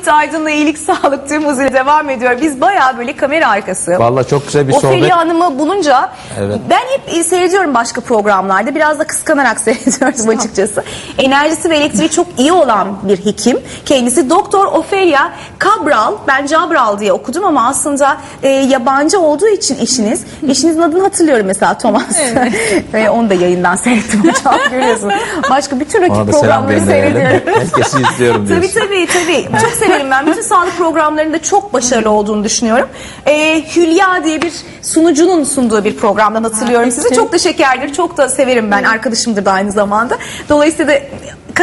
Ümit Aydın'la iyilik sağlık tüm hızıyla devam ediyor. Biz bayağı böyle kamera arkası. Vallahi çok güzel bir sohbet. Ofelia Hanım'ı bulunca Evet. ben hep seyrediyorum başka programlarda. Biraz da kıskanarak seyrediyorum açıkçası. Enerjisi ve elektriği çok iyi olan bir hekim. Kendisi Doktor Ofelia Cabral. Ben Cabral diye okudum ama aslında e, yabancı olduğu için eşiniz. Eşinizin adını hatırlıyorum mesela Thomas. ve onu da yayından seyrettim hocam görüyorsun. Başka bütün rakip programları seyrediyorum. Herkesi izliyorum Tabii diyorsun. tabii tabii. Çok severim ben. Bütün sağlık programlarında çok başarılı olduğunu düşünüyorum. Ee, Hülya diye bir sunucunun sunduğu bir programdan hatırlıyorum sizi. Çok da şekerdir. Çok da severim ben. Arkadaşımdır da aynı zamanda. Dolayısıyla da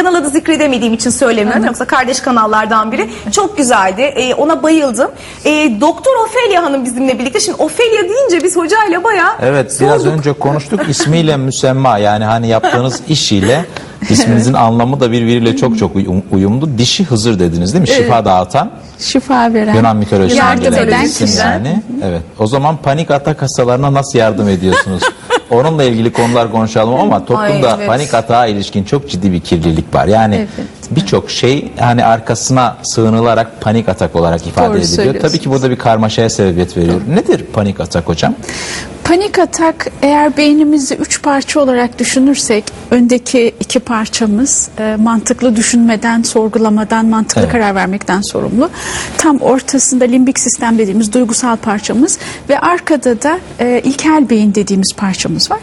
kanal adı zikredemediğim için söylemiyorum. Yoksa kardeş kanallardan biri. Çok güzeldi. Ee, ona bayıldım. Ee, Doktor Ofelia Hanım bizimle birlikte. Şimdi Ofelia deyince biz hocayla bayağı Evet biraz önce konuştuk ismiyle müsemma yani hani yaptığınız iş ile isminizin anlamı da birbiriyle çok çok uyum- uyumlu. Dişi Hızır dediniz değil mi? Şifa dağıtan Şifa veren, Yunan mitolojisinden yardım gelen eden isim kişi. yani. Evet. O zaman panik atak hastalarına nasıl yardım ediyorsunuz? Onunla ilgili konular konuşalım ama toplumda Ay, evet. panik atağa ilişkin çok ciddi bir kirlilik var. Yani Evet. birçok şey hani arkasına sığınılarak panik atak olarak ifade Doğru ediliyor. söylüyorsunuz. Tabii ki burada bir karmaşaya sebebiyet veriyor. Nedir panik atak hocam? Panik atak eğer beynimizi üç parça olarak düşünürsek öndeki iki parçamız e, mantıklı düşünmeden, sorgulamadan, mantıklı Evet. karar vermekten sorumlu. Tam ortasında limbik sistem dediğimiz duygusal parçamız ve arkada da e, ilkel beyin dediğimiz parçamız var.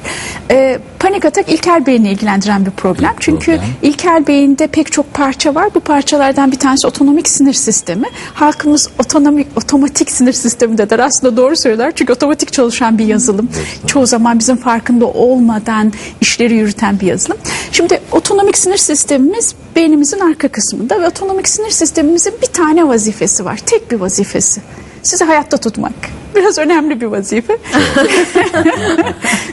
E, panik atak ilkel beyni ilgilendiren bir problem. Çünkü problem. ilkel beyinde pek çok parça var. Bu parçalardan bir tanesi otonomik sinir sistemi. Halkımız otonomik otomatik sinir sistemi de der. Aslında doğru söyler. Çünkü otomatik çalışan bir yazılım. Çoğu zaman bizim farkında olmadan işleri yürüten bir yazılım. Şimdi otonomik sinir sistemimiz beynimizin arka kısmında ve otonomik sinir sistemimizin bir tane vazifesi var. Tek bir vazifesi. Sizi hayatta tutmak. Biraz önemli bir vazife.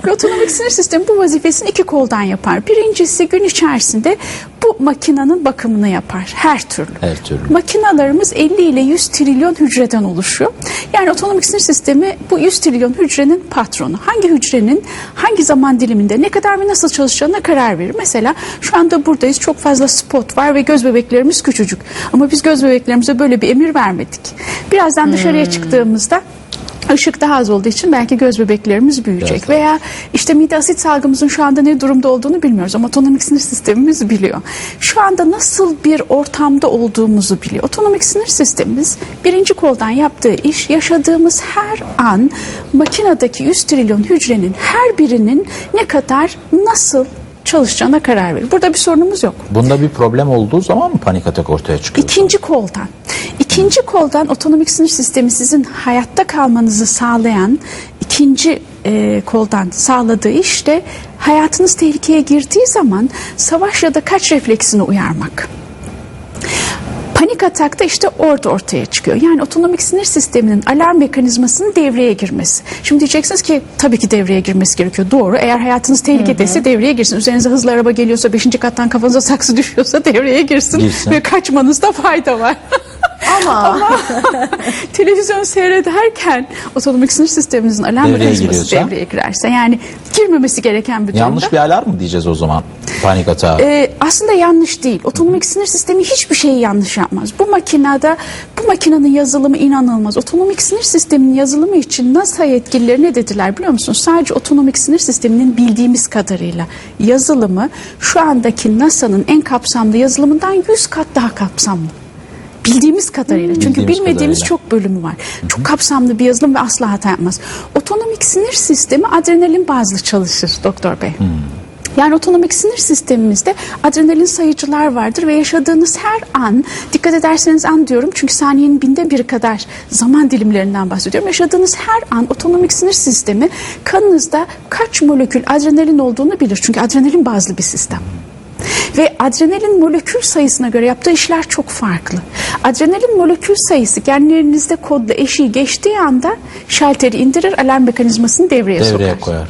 Ve otonomik sinir sistemi bu vazifesini iki koldan yapar. Birincisi gün içerisinde bu makinenin bakımını yapar. Her türlü. Her türlü. Makinalarımız 50 ile 100 trilyon hücreden oluşuyor. Yani otonomik sinir sistemi bu 100 trilyon hücrenin patronu. Hangi hücrenin hangi zaman diliminde ne kadar ve nasıl çalışacağına karar verir. Mesela şu anda buradayız çok fazla spot var ve göz bebeklerimiz küçücük. Ama biz göz bebeklerimize böyle bir emir vermedik. Birazdan dışarıya çıktığımızda Işık daha az olduğu için belki göz bebeklerimiz büyüyecek. Biraz. Veya işte mide asit salgımızın şu anda ne durumda olduğunu bilmiyoruz ama otonomik sinir sistemimiz biliyor. Şu anda nasıl bir ortamda olduğumuzu biliyor. Otonomik sinir sistemimiz birinci koldan yaptığı iş yaşadığımız her an makinedeki 100 trilyon hücrenin her birinin ne kadar nasıl çalışacağına karar verir. Burada bir sorunumuz yok. Bunda bir problem olduğu zaman mı panik atak ortaya çıkıyor? İkinci koldan. İkinci koldan otonomik sinir sistemi sizin hayatta kalmanızı sağlayan ikinci e, koldan sağladığı iş de hayatınız tehlikeye girdiği zaman savaş ya da kaç refleksini uyarmak. Panik atakta işte orada ortaya çıkıyor. Yani otonomik sinir sisteminin alarm mekanizmasının devreye girmesi. Şimdi diyeceksiniz ki tabii ki devreye girmesi gerekiyor. Doğru. Eğer hayatınız tehlikedeyse devreye girsin. Üzerinize hızlı araba geliyorsa, beşinci kattan kafanıza saksı düşüyorsa devreye girsin. Girsin. Ve kaçmanızda fayda var. Ama Televizyon seyrederken otonomik sinir sisteminizin alarm Devreye mekanizması giriyorsa? devreye girerse yani girmemesi gereken bir durumda. Yanlış bir alarm mı diyeceğiz o zaman panik atağa? Ee, aslında yanlış değil. Otonomik sinir sistemi hiçbir şeyi yanlış yapmaz. Bu makinede bu makinenin yazılımı inanılmaz. Otonomik sinir sisteminin yazılımı için NASA yetkilileri ne dediler biliyor musunuz? Sadece otonomik sinir sisteminin bildiğimiz kadarıyla yazılımı şu andaki NASA'nın en kapsamlı yazılımından 100 kat daha kapsamlı. Bildiğimiz kadarıyla. Çünkü Bildiğimiz bilmediğimiz kadarıyla. çok bölümü var. Çok kapsamlı bir yazılım ve asla hata yapmaz. Otonomik sinir sistemi adrenalin bazlı çalışır doktor bey. Yani otonomik sinir sistemimizde adrenalin sayıcılar vardır ve yaşadığınız her an, dikkat ederseniz an diyorum çünkü saniyenin binde biri kadar zaman dilimlerinden bahsediyorum. Yaşadığınız her an otonomik sinir sistemi kanınızda kaç molekül adrenalin olduğunu bilir. Çünkü adrenalin bazlı bir sistem. Ve adrenalin molekül sayısına göre yaptığı işler çok farklı. Adrenalin molekül sayısı genlerinizde kodla eşiği geçtiği anda şalteri indirir, alarm mekanizmasını devreye, Devreye sokar. koyar.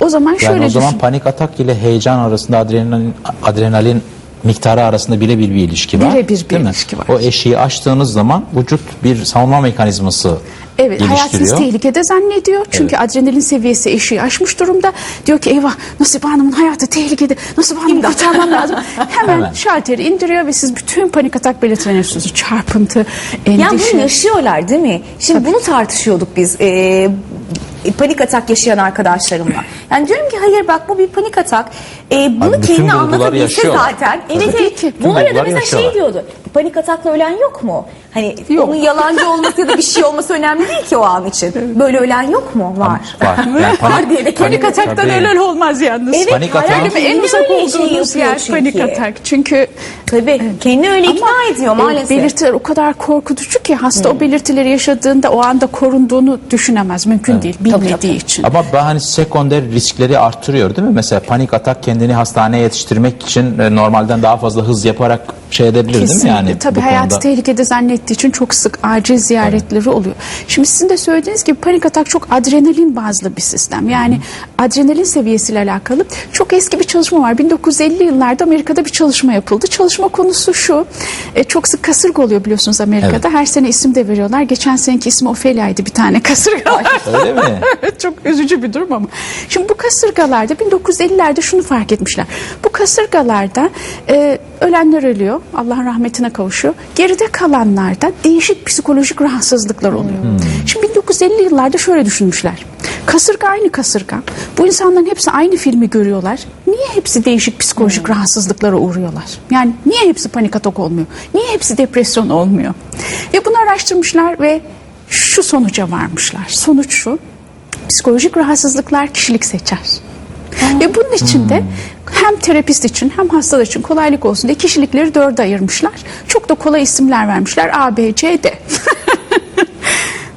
O zaman Yani şöyle o zaman düşün. panik atak ile heyecan arasında adrenalin, adrenalin miktarı arasında birebir bir ilişki var. Birebir bir değil mi? ilişki var. O eşiği aştığınız zaman vücut bir savunma mekanizması Evet, hayatınız tehlikede zannediyor. Çünkü adrenalin seviyesi eşiği aşmış durumda. Diyor ki eyvah Nasibe Hanım'ın hayatı tehlikede. Nasibe Hanım'ı kurtarmam lazım. Hemen, Hemen. şalteri indiriyor ve siz bütün panik atak belirtilerini yaşıyorsunuz. Çarpıntı, Ya endişe. bunu yaşıyorlar değil mi? Şimdi bunu tartışıyorduk biz. Ee, panik atak yaşayan arkadaşlarımla. Yani diyorum ki hayır bak bu bir panik atak. Ee, bunu Abi bütün kendine duyguları anlatabilse yaşıyorlar. zaten. Evet evet. Bunlara da duyguları mesela yaşıyorlar. şey diyordu. Panik atakla ölen yok mu? Hani Yok. onun yalancı olması ya da bir şey olması önemli değil ki o an için. Böyle ölen yok mu? Var. Var. Yani Var diye de Panik ataktan Tabii. ölen olmaz yalnız. Evet, Panik atak- en uzak şey olduğunuz yapıyor yer panik çünkü. atak. Çünkü Tabii. Kendi öyle ikna ediyor e, maalesef. belirtiler o kadar korkutucu ki hasta o belirtileri yaşadığında o anda korunduğunu düşünemez. Mümkün değil bilmediği tabii. için. Ama bu hani sekonder riskleri artırıyor değil mi? Mesela panik atak kendini hastaneye yetiştirmek için e, normalden daha fazla hız yaparak şey edebilir değil mi yani? Tabii bu hayatı konuda? tehlikede zannettiği için çok sık acil ziyaretleri oluyor. Şimdi sizin de söylediğiniz gibi panik atak çok adrenalin bazlı bir sistem. Yani adrenalin seviyesiyle alakalı çok eski bir çalışma var. 1950 yıllarda Amerika'da bir çalışma yapıldı. Çalışma konusu şu. e, çok sık kasırga oluyor biliyorsunuz Amerika'da. Her sene isim de veriyorlar. Geçen seneki ismi Ophelia'ydı bir tane kasırga. Öyle mi? Evet, çok üzücü bir durum ama. Şimdi bu kasırgalarda 1950'lerde şunu fark etmişler. Bu kasırgalarda e, ölenler ölüyor. Allah'ın rahmetine kavuşuyor. Geride kalanlarda değişik psikolojik rahatsızlıklar oluyor. Şimdi 1950 yıllarda şöyle düşünmüşler. Kasırga aynı kasırga. Bu insanların hepsi aynı filmi görüyorlar. Niye hepsi değişik psikolojik rahatsızlıklara uğruyorlar? Yani niye hepsi panik atak olmuyor? Niye hepsi depresyon olmuyor? Ve bunu araştırmışlar ve şu sonuca varmışlar. Sonuç şu. Psikolojik rahatsızlıklar kişilik seçer. Ve bunun için de hem terapist için hem hastalar için kolaylık olsun diye kişilikleri dörde ayırmışlar. Çok da kolay isimler vermişler. A, B, C, D.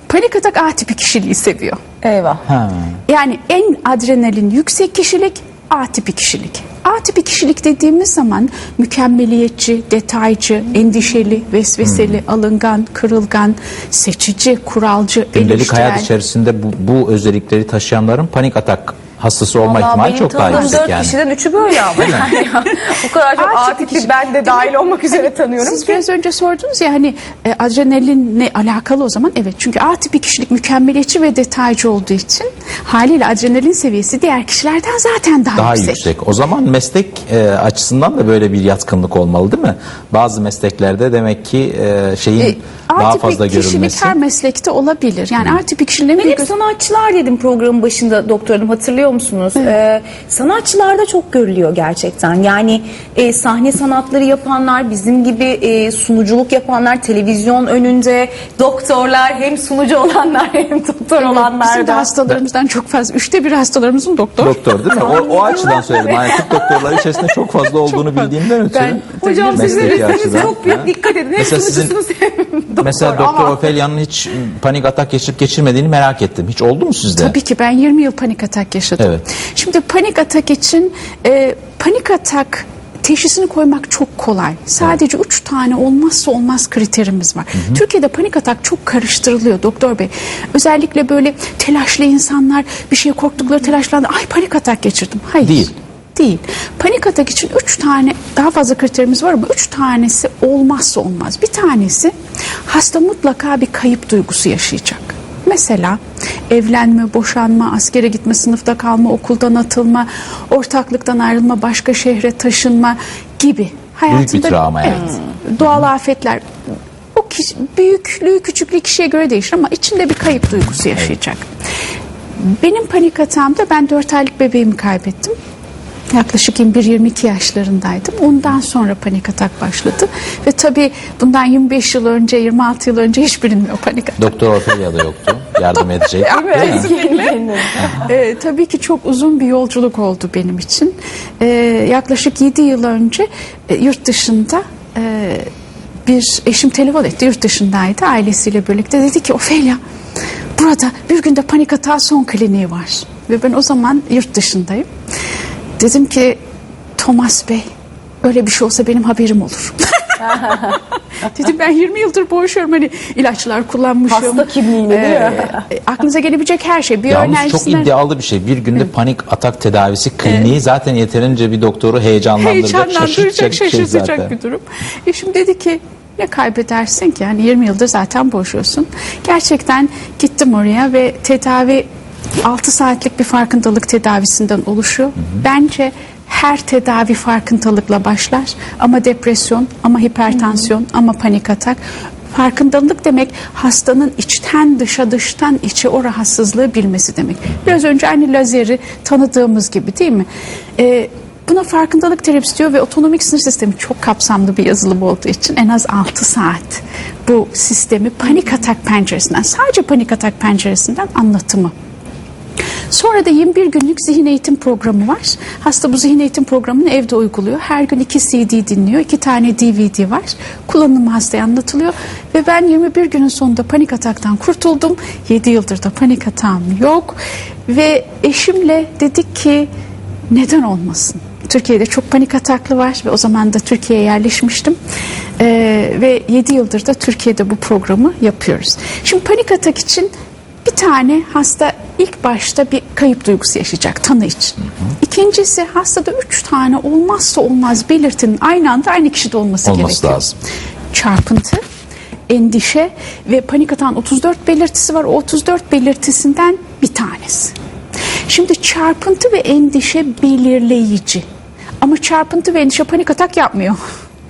Panik atak A tipi kişiliği seviyor. Eyvah. Ha. Yani en adrenalin yüksek kişilik A tipi kişilik. A tipi kişilik dediğimiz zaman mükemmeliyetçi, detaycı, endişeli, vesveseli, alıngan, kırılgan, seçici, kuralcı, Gündelik eleştirel. hayat içerisinde bu, bu özellikleri taşıyanların panik atak hastası olma Vallahi ihtimali benim çok daha tanıdığım yüksek dört yani. kişiden üçü böyle ama. Yani ya. o kadar çok A A tipi tipi kişi- ben de dahil olmak üzere tanıyorum Siz ki. biraz önce sordunuz ya hani e, adrenalinle alakalı o zaman evet çünkü A tipi kişilik mükemmeliyetçi ve detaycı olduğu için haliyle adrenalin seviyesi diğer kişilerden zaten daha, Daha yüksek. yüksek. O zaman meslek e, açısından da böyle bir yatkınlık olmalı değil mi? Bazı mesleklerde demek ki e, şeyin E, A daha tipi fazla kişilik görülmesi. her meslekte olabilir. Yani A tipi kişiliğin Ben bir hep göz- sanatçılar dedim programın başında doktor hanım hatırlıyor musunuz? Ee, sanatçılarda çok görülüyor gerçekten. Yani e, sahne sanatları yapanlar, bizim gibi e, sunuculuk yapanlar, televizyon önünde doktorlar, hem sunucu olanlar hem doktor olanlar Bizim de da. hastalarımızdan çok fazla. Üçte bir hastalarımızın doktor. Doktor değil mi? O, o açıdan söyledim. Yani tıp doktorları içerisinde çok fazla olduğunu fazla. bildiğimden ötürü. Ben- Hocam siz mesleki açıdan, çok büyük ha? dikkat edin. Hem Mesela sizin- sunucusunuz hem doktor. Mesela Doktor Ama- Ofelia'nın hiç panik atak geçirip geçirmediğini merak ettim. Hiç oldu mu sizde? Tabii ki ben 20 yıl panik atak yaşadım. Evet. Şimdi panik atak için e, panik atak teşhisini koymak çok kolay. Sadece üç tane olmazsa olmaz kriterimiz var. Türkiye'de panik atak çok karıştırılıyor doktor bey. Özellikle böyle telaşlı insanlar bir şeye korktukları telaşlandı. Ay panik atak geçirdim. Hayır. Değil. Değil. Panik atak için üç tane daha fazla kriterimiz var ama üç tanesi olmazsa olmaz. Bir tanesi hasta mutlaka bir kayıp duygusu yaşayacak. Mesela evlenme, boşanma, askere gitme, sınıfta kalma, okuldan atılma, ortaklıktan ayrılma, başka şehre taşınma gibi. bir travma yani. Evet, doğal afetler. O kişi, büyüklüğü, küçüklüğü kişiye göre değişir ama içinde bir kayıp duygusu yaşayacak. Benim panik atağımda ben 4 aylık bebeğimi kaybettim. Yaklaşık 21-22 yaşlarındaydım. Ondan sonra panik atak başladı. Ve tabii bundan 25 yıl önce, 26 yıl önce hiç bilinmiyor panik atak. Doktor Ofelia da yoktu. Yardım edecek. değil mi? Ee, tabii ki çok uzun bir yolculuk oldu benim için. Ee, yaklaşık 7 yıl önce e, yurt dışında e, bir eşim telefon etti. Yurt dışındaydı ailesiyle birlikte. Dedi ki Ofelia burada bir günde panik atağı son kliniği var. Ve ben o zaman yurt dışındayım. Dedim ki Thomas Bey öyle bir şey olsa benim haberim olur. Dedim ben 20 yıldır boğuşuyorum hani ilaçlar kullanmışım. Hasta kimliğiyle değil mi? Ee, aklınıza gelebilecek her şey. Yalnız çok Biyoenerjisinden iddialı bir şey. Bir günde panik atak tedavisi kliniği zaten yeterince bir doktoru heyecanlandıracak, heyecanlandıracak, şaşırtacak bir şey şaşırtacak zaten. bir durum. E şimdi dedi ki ne kaybedersin ki? Yani 20 yıldır zaten boşuyorsun. Gerçekten gittim oraya ve tedavi 6 saatlik bir farkındalık tedavisinden oluşuyor. Bence her tedavi farkındalıkla başlar ama depresyon, ama hipertansiyon, ama panik atak Farkındalık demek hastanın içten dışa dıştan içe o rahatsızlığı bilmesi demek. Biraz önce aynı lazeri tanıdığımız gibi değil mi? Ee, Buna farkındalık terapisi diyor ve otonomik sinir sistemi çok kapsamlı bir yazılım olduğu için en az 6 saat bu sistemi panik atak penceresinden sadece panik atak penceresinden anlatımı. Sonra da 21 günlük zihin eğitim programı var. Hasta bu zihin eğitim programını evde uyguluyor. Her gün 2 CD dinliyor. 2 tane DVD var. Kullanımı hastaya anlatılıyor. Ve ben 21 günün sonunda panik ataktan kurtuldum. 7 yıldır da panik atağım yok. Ve eşimle dedik ki neden olmasın? Türkiye'de çok panik ataklı var ve o zaman da Türkiye'ye yerleşmiştim. Ee, ve 7 yıldır da Türkiye'de bu programı yapıyoruz. Şimdi panik atak için bir tane hasta ilk başta bir kayıp duygusu yaşayacak tanı için. İkincisi hastada üç tane olmazsa olmaz belirtinin aynı anda aynı kişide olması, Olması gerekiyor. lazım. Çarpıntı, endişe ve panik atan 34 belirtisi var. O 34 belirtisinden bir tanesi. Şimdi çarpıntı ve endişe belirleyici. Ama çarpıntı ve endişe panik atak yapmıyor.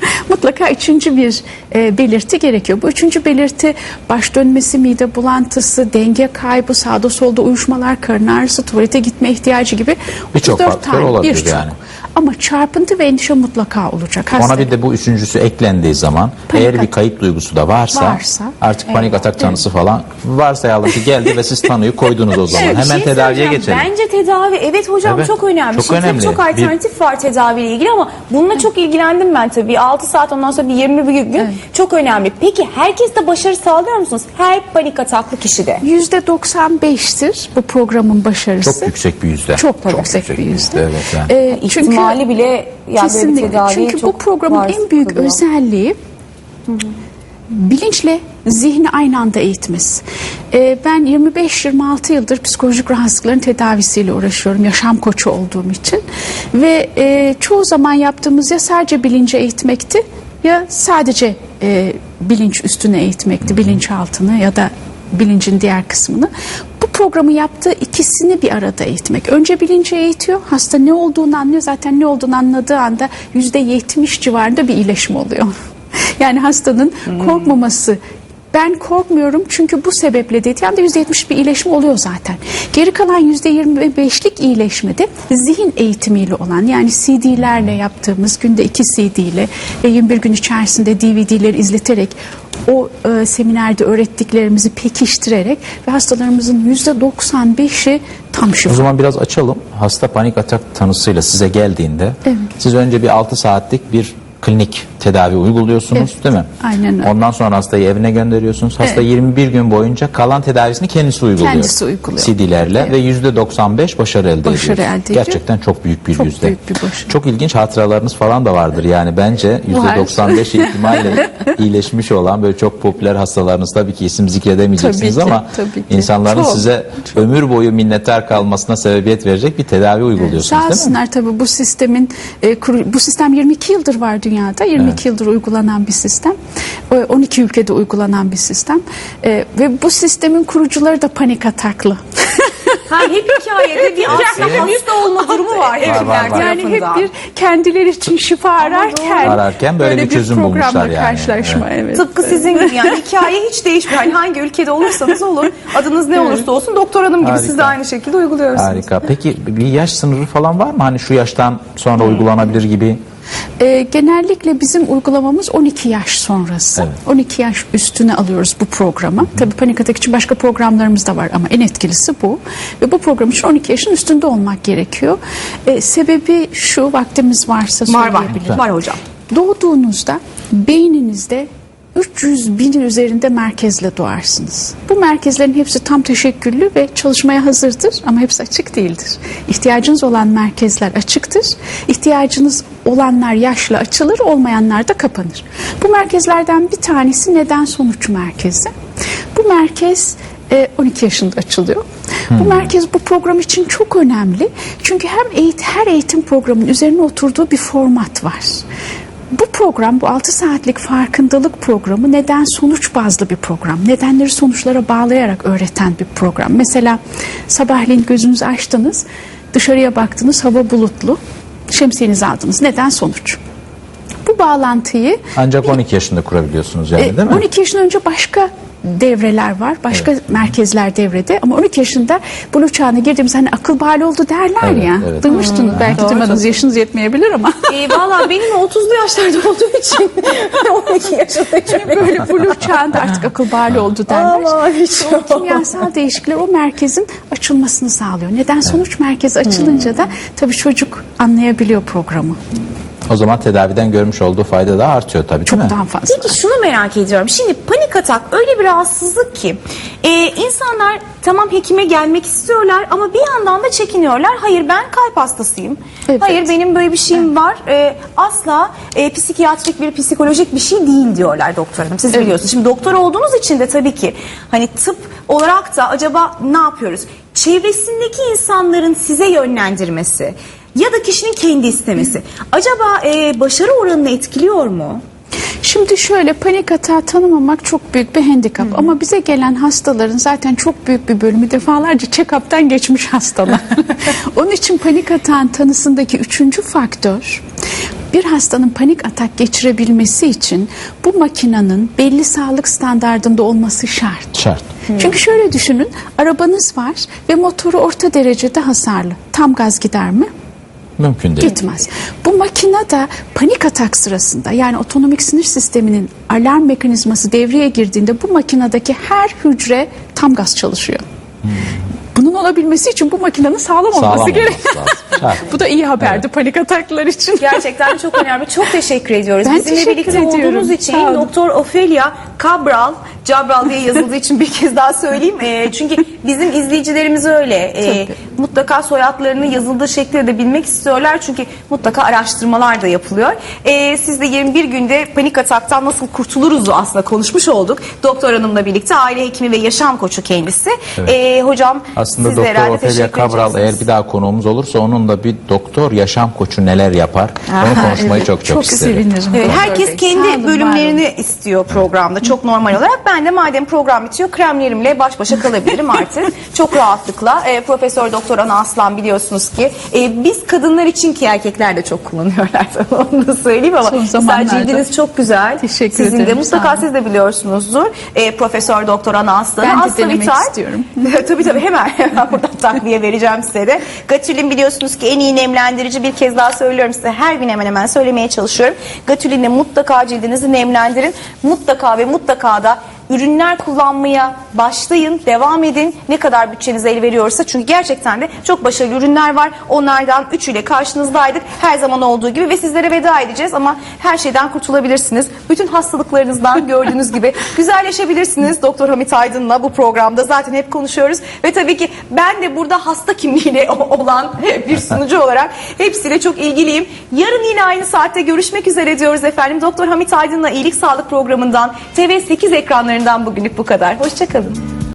Mutlaka üçüncü bir e, belirti gerekiyor. Bu üçüncü belirti baş dönmesi, mide bulantısı, denge kaybı, sağda solda uyuşmalar, karın ağrısı, tuvalete gitme ihtiyacı gibi Birçok 34 faktör tane, birçok. yani. Ama çarpıntı ve endişe mutlaka olacak. Ona Hasta- bir de bu üçüncüsü eklendiği zaman Panik eğer bir kayıp duygusu da varsa, Varsa, artık panik evet, atak tanısı falan varsayalım ki geldi ve siz tanıyı koydunuz o zaman. Evet, bir Hemen şey tedaviye geçelim. Bence tedavi evet hocam Evet, çok önemli. çok Şimdi önemli. çok Bir- alternatif var tedaviyle ilgili ama bununla çok ilgilendim ben tabii. 6 saat ondan sonra bir 21 gün çok önemli. Peki herkes de başarı sağlıyor musunuz? Her panik ataklı kişide. %95'tir bu programın başarısı. Çok yüksek bir yüzde. Çok, yüksek, bir yüzde. Evet yani. Ee, İhtimali bile yani kesinlikle. Çünkü bu programın en büyük kalıyor. özelliği bilinçle zihni aynı anda eğitmesi. Ee, ben 25-26 yıldır psikolojik rahatsızlıkların tedavisiyle uğraşıyorum yaşam koçu olduğum için ve e, çoğu zaman yaptığımız ya sadece bilince eğitmekti ya sadece e, bilinç üstüne eğitmekti bilinçaltını ya da bilincin diğer kısmını. Bu programı yaptığı ikisini bir arada eğitmek. Önce bilinci eğitiyor. Hasta ne olduğunu anlıyor. Zaten ne olduğunu anladığı anda yüzde yetmiş civarında bir iyileşme oluyor. Yani hastanın korkmaması ben korkmuyorum çünkü bu sebeple dediği anda %70 bir iyileşme oluyor zaten. Geri kalan %25'lik iyileşmede zihin eğitimiyle olan yani CD'lerle yaptığımız günde 2 CD ile ve 21 gün içerisinde DVD'leri izleterek o e, seminerde öğrettiklerimizi pekiştirerek ve hastalarımızın %95'i tam O şifa. zaman biraz açalım. Hasta panik atak tanısıyla size geldiğinde Evet. siz önce bir 6 saatlik bir klinik tedavi uyguluyorsunuz Evet, değil mi? aynen öyle. Ondan sonra hastayı evine gönderiyorsunuz. Hasta 21 gün boyunca kalan tedavisini kendisi uyguluyor. Kendisi uyguluyor. CD'lerle Evet. ve %95 başarı elde Başarı ediyor. elde ediyor. Gerçekten çok büyük bir Çok yüzde. büyük bir başarı. Çok ilginç hatıralarınız falan da vardır yani bence Var. %95 ihtimalle iyileşmiş olan böyle çok popüler hastalarınız tabii ki isim zikredemeyeceksiniz Tabii ki, ama tabii ki. insanların Çok, size ömür boyu minnettar kalmasına sebebiyet verecek bir tedavi uyguluyorsunuz Sağ değil mi? olsunlar tabii bu sistemin e, bu sistem 22 yıldır var dünyada. 22 yıldır uygulanan bir sistem. E, 12 ülkede uygulanan bir sistem. E, ve bu sistemin kurucuları da panik ataklı. Ha, hep hikayede bir aslında hasta olma durumu var hekimler var, var. yani hep bir kendileri için şifa ararken Ararken böyle bir çözüm programla bulmuşlar yani. karşılaşma evet. Tıpkı sizin gibi yani hikaye hiç değişmiyor. Hani hangi ülkede olursanız olun, adınız ne olursa olsun doktor hanım gibi siz de Harika. aynı şekilde uyguluyorsunuz. Harika. Peki bir yaş sınırı falan var mı? Hani şu yaştan sonra Hmm. uygulanabilir gibi. E, genellikle bizim uygulamamız 12 yaş sonrası. Evet. 12 yaş üstüne alıyoruz bu programı. Tabii panik atak için başka programlarımız da var ama en etkilisi bu. Ve bu program için 12 yaşın üstünde olmak gerekiyor. E, sebebi şu vaktimiz varsa Var var. söyleyebilirim. Var hocam. Doğduğunuzda beyninizde 300 binin üzerinde merkezle doğarsınız. Bu merkezlerin hepsi tam teşekküllü ve çalışmaya hazırdır ama hepsi açık değildir. İhtiyacınız olan merkezler açıktır. İhtiyacınız olanlar yaşla açılır, olmayanlar da kapanır. Bu merkezlerden bir tanesi neden sonuç merkezi. Bu merkez e, 12 yaşında açılıyor. Bu merkez bu program için çok önemli. Çünkü hem eğit her eğitim programının üzerine oturduğu bir format var. Bu program, bu 6 saatlik farkındalık programı neden sonuç bazlı bir program. Nedenleri sonuçlara bağlayarak öğreten bir program. Mesela sabahleyin gözünüzü açtınız, dışarıya baktınız, hava bulutlu, şemsiyenizi aldınız. Neden sonuç? Bu bağlantıyı Ancak 12 yaşında kurabiliyorsunuz yani e, değil mi? 12 yaşından önce başka devreler var. Başka merkezler devrede ama 12 yaşında buluğ çağına girdiğimiz hani akıl bali oldu derler Evet, ya. evet. Duymuştunuz belki Doğru, duymadınız yaşınız yetmeyebilir ama. E, Valla benim 30'lu yaşlarda olduğu için 12 yaşındayım. böyle buluğ çağında artık akıl bali oldu derler. Ama hiç O kimyasal değişiklikler o merkezin açılmasını sağlıyor. Neden sonuç merkezi açılınca da tabii çocuk anlayabiliyor programı. O zaman tedaviden görmüş olduğu fayda da artıyor tabii Çok değil mi? daha fazla. Peki şunu merak ediyorum. Şimdi panik atak öyle bir rahatsızlık ki e, insanlar tamam hekime gelmek istiyorlar ama bir yandan da çekiniyorlar. Hayır ben kalp hastasıyım. Evet. Hayır benim böyle bir şeyim var. E, asla e, psikiyatrik bir psikolojik bir şey değil diyorlar doktor hanım. Siz biliyorsunuz. Şimdi doktor olduğunuz için de tabii ki hani tıp olarak da acaba ne yapıyoruz? Çevresindeki insanların size yönlendirmesi ya da kişinin kendi istemesi. Acaba e, başarı oranını etkiliyor mu? Şimdi şöyle panik atağı tanımamak çok büyük bir handikap ama bize gelen hastaların zaten çok büyük bir bölümü defalarca check-up'tan geçmiş hastalar. Onun için panik atağın tanısındaki üçüncü faktör bir hastanın panik atak geçirebilmesi için bu makinenin belli sağlık standardında olması şart. Şart. Çünkü şöyle düşünün arabanız var ve motoru orta derecede hasarlı. Tam gaz gider mi? Mümkün değil. Gitmez. Bu makine de panik atak sırasında yani otonomik sinir sisteminin alarm mekanizması devreye girdiğinde bu makinedeki her hücre tam gaz çalışıyor. Bunun olabilmesi için bu makinenin sağlam, Sağlam olması olması gerekiyor. bu da iyi haberdi panik ataklar için. Gerçekten çok önemli. Çok teşekkür ediyoruz. Ben Bizimle teşekkür birlikte ediyorum. olduğunuz için. Doktor Ofelia Cabral, Cabral diye yazıldığı için bir kez daha söyleyeyim. Ee, çünkü bizim izleyicilerimiz öyle. Tabii. mutlaka soyadlarını yazıldığı şekilde de bilmek istiyorlar. Çünkü mutlaka araştırmalar da yapılıyor. Ee, siz de 21 günde panik ataktan nasıl kurtuluruz aslında konuşmuş olduk. Doktor Hanım'la birlikte aile hekimi ve yaşam koçu kendisi. Ee, hocam Aslında siz de Doktor herhalde Ofelia teşekkür Cabral eğer bir daha konuğumuz olursa onunla bir doktor yaşam koçu neler yapar onu konuşmayı çok çok, çok isterim. sevinirim. Evet, herkes kendi bölümlerini istiyor programda çok normal olarak. Ben de madem program bitiyor kremlerimle baş başa kalabilirim artık. çok rahatlıkla. E, Profesör Doktor Ana Aslan biliyorsunuz ki e, biz kadınlar için ki erkekler de çok kullanıyorlar. Onu da söyleyeyim ama zamanlarda. cildiniz çok güzel. Teşekkür Sizin de ederim, mutlaka sağ olun. siz de biliyorsunuzdur. E, Profesör Doktor Ana Aslan'ı. Ben de Aslı denemek Vital- istiyorum. tabii tabii hemen, hemen buradan takviye vereceğim size de. Gatülin biliyorsunuz ki en iyi nemlendirici bir kez daha söylüyorum size. Her gün hemen hemen söylemeye çalışıyorum. Gatülinle mutlaka cildinizi nemlendirin. Mutlaka ve mutlaka da ürünler kullanmaya başlayın, devam edin. Ne kadar bütçeniz el veriyorsa. Çünkü gerçekten de çok başarılı ürünler var. Onlardan üçüyle karşınızdaydık. Her zaman olduğu gibi ve sizlere veda edeceğiz ama her şeyden kurtulabilirsiniz. Bütün hastalıklarınızdan gördüğünüz gibi güzelleşebilirsiniz. Doktor Hamit Aydın'la bu programda zaten hep konuşuyoruz. Ve tabii ki ben de burada hasta kimliğiyle olan bir sunucu olarak hepsiyle çok ilgiliyim. Yarın yine aynı saatte görüşmek üzere diyoruz efendim. Doktor Hamit Aydın'la İyilik Sağlık programından TV8 ekranlarından bugünlük bu kadar. Hoşçakalın.